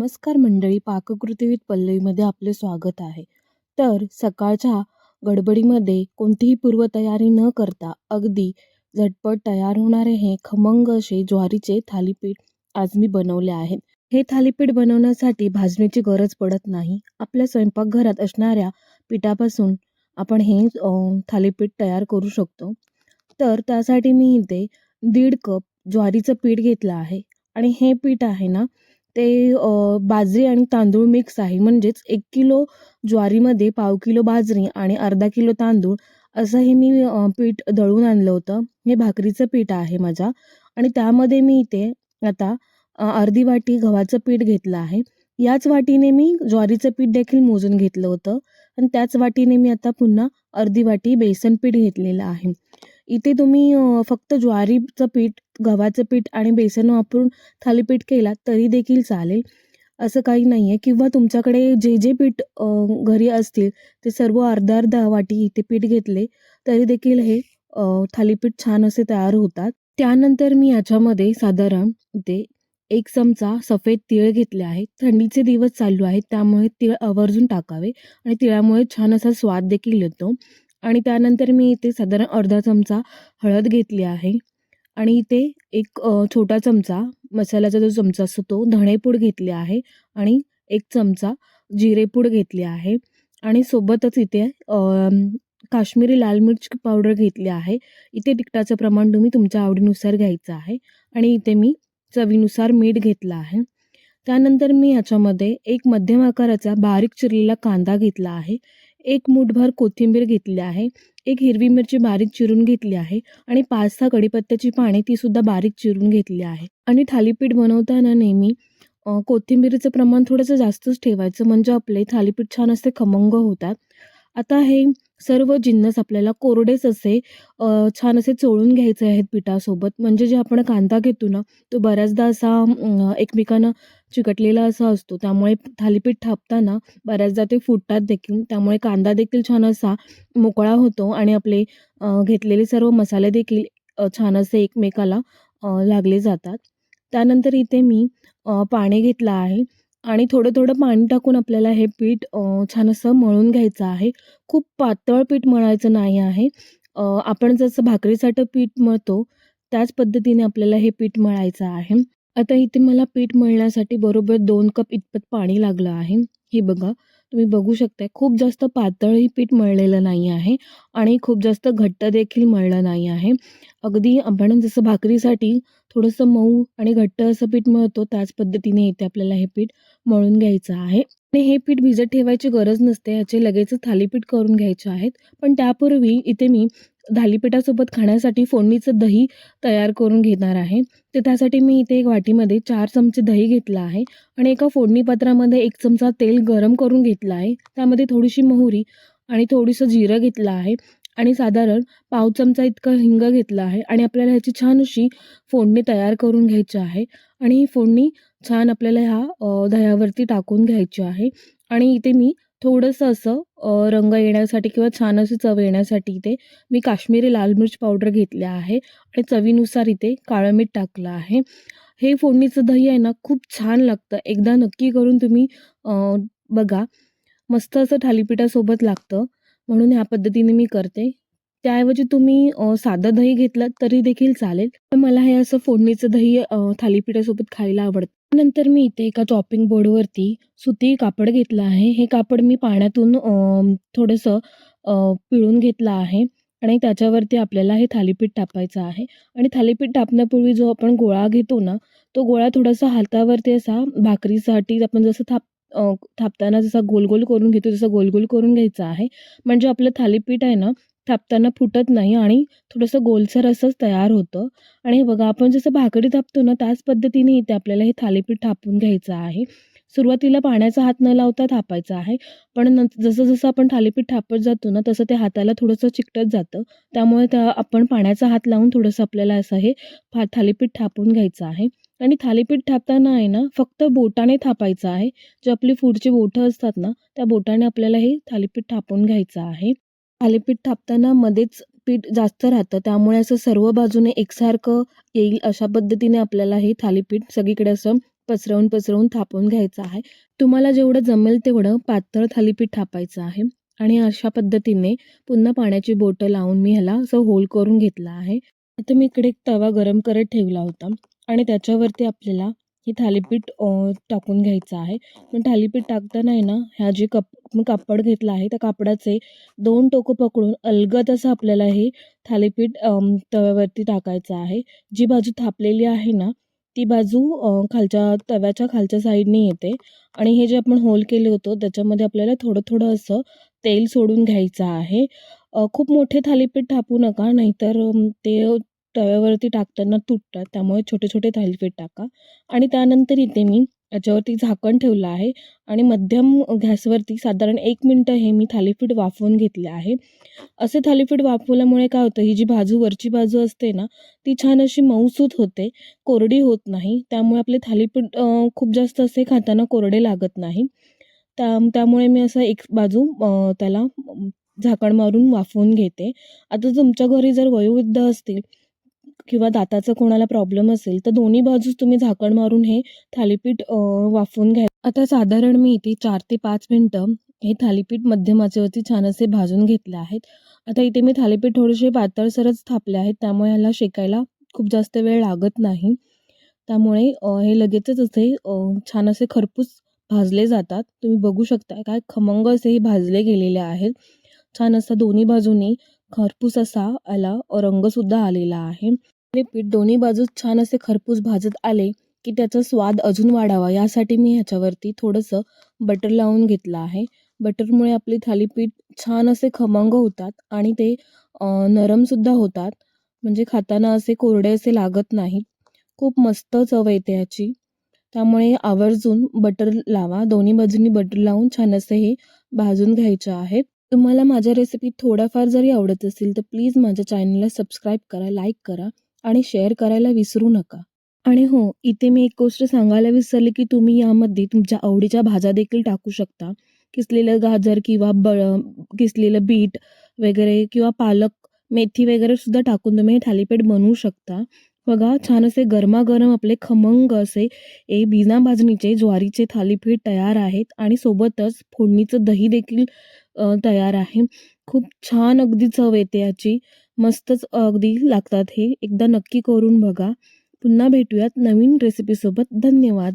नमस्कार मंडळी पाककृती विथ पल्लवीमध्ये आपले स्वागत आहे. तर सकाळच्या गडबडीमध्ये कोणतीही पूर्वतयारी न करता अगदी झटपट तयार होणारे हे खमंग असे ज्वारीचे थालीपीठ आज मी बनवले आहेत. हे थालीपीठ बनवण्यासाठी भाजण्याची गरज पडत नाही. आपल्या स्वयंपाकघरात असणाऱ्या पिठापासून आपण हे थालीपीठ तयार करू शकतो. तर त्यासाठी मी इथे दीड कप ज्वारीचं पीठ घेतलं आहे. आणि हे पीठ आहे ना ते बाजरी आणि तांदूळ मिक्स आहे. म्हणजेच एक किलो ज्वारीमध्ये पाव किलो बाजरी आणि अर्धा किलो तांदूळ असं हे मी पीठ दळून आणलं होतं. हे भाकरीचं पीठ आहे माझ्या. आणि त्यामध्ये मी इथे आता अर्धी वाटी गव्हाचं पीठ घेतलं आहे. याच वाटीने मी ज्वारीचं पीठ देखील मोजून घेतलं होतं. आणि त्याच वाटीने मी आता पुन्हा अर्धी वाटी बेसन पीठ घेतलेलं आहे. इथे तुम्ही फक्त ज्वारीचं पीठ गव्हाचं पीठ आणि बेसन वापरून थालीपीठ केलात तरी देखील चालेल. असं काही नाही आहे किंवा तुमच्याकडे जे जे पीठ घरी असतील ते सर्व अर्धा अर्धा वाटी इथे पीठ घेतले तरी देखील हे थालीपीठ छान असे तयार होतात. त्यानंतर मी याच्यामध्ये साधारण इथे एक चमचा सफेद तीळ घेतले आहे. थंडीचे दिवस चालू आहेत त्यामुळे तीळ आवर्जून टाकावे आणि तिळामुळे छान असा स्वाद देखील येतो. आणि त्यानंतर मी इथे साधारण अर्धा चमचा हळद घेतली आहे. आणि इथे एक छोटा चमचा मसाल्याचा जो चमचा असतो तो धणेपूड घेतली आहे. आणि एक चमचा जिरेपूड घेतली आहे. आणि सोबतच इथे काश्मीरी लाल मिर्च पावडर घेतली आहे. इथे तिखटाचं प्रमाण तुम्ही तुमच्या आवडीनुसार घ्यायचं आहे. आणि इथे मी चवीनुसार मीठ घेतलं आहे. त्यानंतर मी याच्यामध्ये एक मध्यम आकाराचा बारीक चिरलेला कांदा घेतला आहे. एक मूठभर कोथिंबीर घेतली आहे एक हिरवी मिरची बारीक चिरून घेतली आहे आणि पाच सहा कढीपत्त्याची पाने ती सुद्धा बारीक चिरून घेतली आहे. आणि थालीपीठ बनवताना नेहमी कोथिंबीरीचं प्रमाण थोडंसं जास्तच ठेवायचं म्हणजे आपले थालीपीठ छान असे खमंग होतात. आता हे सर्व जिन्नस आपल्याला कोरडेच असे छान असे चोळून घ्यायचे आहेत पिठासोबत. म्हणजे जे आपण कांदा घेतो ना तो बऱ्याचदा असा एकमेकांना चिकटलेला असा असतो. त्यामुळे थालीपीठ थापताना बऱ्याचदा ते फुटतात देखील. त्यामुळे कांदा देखील छान असा मोकळा होतो आणि आपले घेतलेले सर्व मसाले देखील छान असे एकमेकाला लागले जातात. त्यानंतर इथे मी पाणी घेतलं आहे. आणि थोडं थोडं पाणी टाकून आपल्याला हे पीठ छान असं मळून घ्यायचं आहे. खूप पातळ पीठ मळायचं नाही आहे. आपण जसं भाकरीसाठी पीठ मळतो त्याच पद्धतीने आपल्याला हे पीठ मळायचं आहे. आता इथे मला पीठ मळण्यासाठी बरोबर दोन कप इतपत पाणी लागलं आहे. हे बघा. तुम्ही बघू शकताय खूप जास्त पातळही पीठ मळलेलं नाही आहे आणि खूप जास्त घट्ट देखील मळलं नाही आहे. अगदी आपण जसं भाकरीसाठी थोडंसं मऊ आणि घट्ट असं पीठ मळतो त्याच पद्धतीने इथे आपल्याला हे पीठ मळून घ्यायचं आहे. आणि हे पीठ भिजत ठेवायची गरज नसते. याचे लगेचच थालीपीठ करून घ्यायचे आहेत. पण त्यापूर्वी इथे मी थालीपीठासोबत खाण्यासाठी फोडणीचं दही तयार करून घेणार आहे. तर त्यासाठी मी इथे एक वाटीमध्ये चार चमचे दही घेतलं आहे आणि एका फोडणी पात्रामध्ये एक चमचा तेल गरम करून घेतलं आहे. त्यामध्ये थोडीशी मोहरी आणि थोडंसं जिरं घेतलं आहे आणि साधारण पाव चमचा इतकं हिंग घेतलं आहे आणि आपल्याला ह्याची छान अशी फोडणी तयार करून घ्यायची आहे. आणि ही फोडणी छान आपल्याला ह्या दह्यावरती टाकून घ्यायची आहे. आणि इथे मी थोडंसं असं रंग येण्यासाठी किंवा छान अशी चव येण्यासाठी इथे मी काश्मीरी लाल मिर्च पावडर घेतले आहे आणि चवीनुसार इथे काळं मीठ टाकलं आहे. हे फोडणीचं दही आहे ना खूप छान लागतं. एकदा नक्की करून तुम्ही बघा. मस्त असं थालीपीठासोबत लागतं. म्हणून ह्या पद्धतीने मी करते. त्याऐवजी तुम्ही साधं दही घेतलं तरी देखील चालेल. पण मला हे असं फोडणीचं दही थालीपीठासोबत खायला आवडतं. नंतर मी इथे एका चॉपिंग बोर्डवरती सुती कापड घेतलं आहे. हे कापड मी पाण्यातून थोडंसं पिळून घेतलं आहे आणि त्याच्यावरती आपल्याला हे थालीपीठ टाकायचं आहे. आणि थालीपीठ टाकण्यापूर्वी जो आपण गोळा घेतो ना तो गोळा थोडासा हातावरती असा भाकरीसाठी आपण जसं थाप थापताना जसा गोल गोल करून घेतो तसं गोल गोल करून घ्यायचा आहे. म्हणजे आपलं थालीपीठ आहे ना थापताना फुटत नाही आणि थोडंसं गोलसर असंच तयार होतं. आणि हे बघा आपण जसं भाकरी थापतो ना त्याच पद्धतीने इथे आपल्याला हे थालीपीठ थापून घ्यायचं आहे. सुरुवातीला पाण्याचा हात न लावता थापायचा आहे. पण न जसं जसं आपण थालीपीठ थापत जातो ना तसं ते हाताला थोडंसं चिकटत जातं. त्यामुळे त्या आपण पाण्याचा हात लावून थोडंसं आपल्याला असं हे फा थालीपीठ थापून घ्यायचं आहे. आणि थालीपीठ थापताना आहे ना फक्त बोटाने थापायचं आहे. जे आपली पुढची बोटं असतात ना त्या बोटाने आपल्याला हे थालीपीठ थापून घ्यायचं आहे. थालीपीठ थापताना मध्येच पीठ जास्त राहतं. त्यामुळे असं सर्व बाजूने एकसारखं येईल अशा पद्धतीने आपल्याला हे थालीपीठ सगळीकडे असं पसरवून पसरवून थापून घ्यायचं आहे. तुम्हाला जेवढं जमेल तेवढं पातळ थालीपीठ थापायचं आहे. आणि अशा पद्धतीने पुन्हा पाण्याची बोटं लावून मी ह्याला असं होल करून घेतलं आहे. आता मी इकडे एक तवा गरम करत ठेवला होता. आणि त्याच्यावरती आपल्याला हे थालीपीठ टाकून घ्यायचं आहे. पण थालीपीठ टाकताना आहे ना ह्या जे कप कापड घेतला आहे त्या कापडाचे दोन टोकं पकडून अलगद असं आपल्याला हे थालीपीठ तव्यावरती टाकायचं आहे. जी बाजू थापलेली आहे ना ती बाजू खालच्या तव्याच्या खालच्या साईडने येते. आणि हे जे आपण होल केले होतं त्याच्यामध्ये आपल्याला थोडं थोडं असं तेल सोडून घ्यायचं आहे. खूप मोठे थालीपीठ थापू नका नाहीतर ते तव्यावरती टाकताना तुटतात त्यामुळे छोटे छोटे थालीपीठ टाका. आणि त्यानंतर इथे मी याच्यावरती झाकण ठेवलं आहे आणि मध्यम गॅसवरती साधारण एक मिनटं हे मी थालीपीठ वाफवून घेतले आहे. असे थालीपीठ वाफवल्यामुळे काय होतं ही जी बाजू वरची बाजू असते ना ती छान अशी मऊसूत होते कोरडी होत नाही. त्यामुळे आपले थालीपीठ खूप जास्त असे खाताना कोरडे लागत नाही. त्या त्यामुळे मी असं एक बाजू त्याला झाकण मारून वाफवून घेते. आता तुमच्या घरी जर वयोवृद्ध असतील किंवा दाताचा कोणाला प्रॉब्लेम असेल तर दोन्ही बाजूस तुम्ही झाकण मारून हे थालीपीठ वाफवून घ्या. आता साधारण मी इथे चार ते पाच मिनटं हे थालीपीठ मध्यमाचेवरती छान असे भाजून घेतले आहेत. आता इथे मी थालीपीठ थोडेसे पातळसरच थापले आहेत त्यामुळे ह्याला शेकायला खूप जास्त वेळ लागत नाही. त्यामुळे हे लगेचच असे छान असे खरपूस भाजले जातात. तुम्ही बघू शकता काय खमंग असे हे भाजले गेलेले आहेत. छान असा दोन्ही बाजूनी खरपूस असा याला रंगसुद्धा आलेला आहे. आपले पीठ दोन्ही बाजूस छान असे खरपूस भाजत आले की त्याचा स्वाद अजून वाढावा. यासाठी मी ह्याच्यावरती थोडंसं बटर लावून घेतलं आहे. बटरमुळे आपले थालीपीठ छान असे खमंग होतात आणि ते नरमसुद्धा होतात. म्हणजे खाताना असे कोरडे असे लागत नाहीत. खूप मस्त चव येते याची त्यामुळे आवर्जून बटर लावा. दोन्ही बाजूंनी बटर लावून छान असे हे भाजून घ्यायचे आहेत. तुम्हाला माझ्या रेसिपी थोड्याफार जरी आवडत असेल तर प्लीज माझ्या चॅनलला सबस्क्राईब करा लाईक करा. आणि शेअर करायला विसरू नका. आणि हो इथे मी एक गोष्ट सांगायला विसरले की तुम्ही यामध्ये तुमच्या आवडीच्या भाज्या देखील टाकू शकता. किसलेलं गाजर किंवा ब किसलेलं बीट वगैरे किंवा पालक मेथी वगैरे सुद्धा टाकून तुम्ही हे थालीपीठ बनवू शकता. बघा छान असे गरमागरम आपले खमंग असे ए बिना भाजणीचे ज्वारीचे थालीपीठ तयार आहेत आणि सोबतच फोडणीचं दही देखील तयार आहे. खूप छान अगदी चव येते याची. मस्तच अगदी लागतात हे. एकदा नक्की करून बघा. पुन्हा भेटूयात नवीन रेसिपीसोबत धन्यवाद.